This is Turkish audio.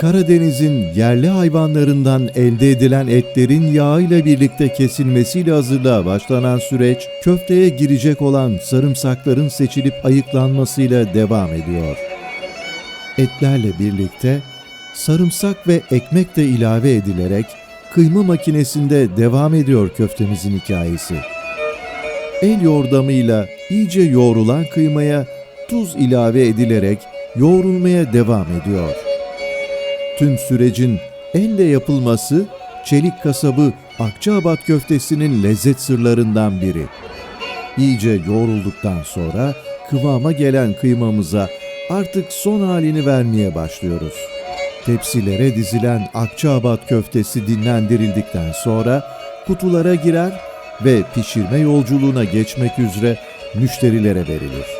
Karadeniz'in yerli hayvanlarından elde edilen etlerin yağ ile birlikte kesilmesiyle hazırlığa başlanan süreç, köfteye girecek olan sarımsakların seçilip ayıklanmasıyla devam ediyor. Etlerle birlikte sarımsak ve ekmek de ilave edilerek kıyma makinesinde devam ediyor köftemizin hikayesi. El yordamıyla iyice yoğrulan kıymaya tuz ilave edilerek yoğrulmaya devam ediyor. Tüm sürecin elle yapılması Çelik Kasabı Akçaabat köftesinin lezzet sırlarından biri. İyice yoğrulduktan sonra kıvama gelen kıymamıza artık son halini vermeye başlıyoruz. Tepsilere dizilen Akçaabat köftesi dinlendirildikten sonra kutulara girer ve pişirme yolculuğuna geçmek üzere müşterilere verilir.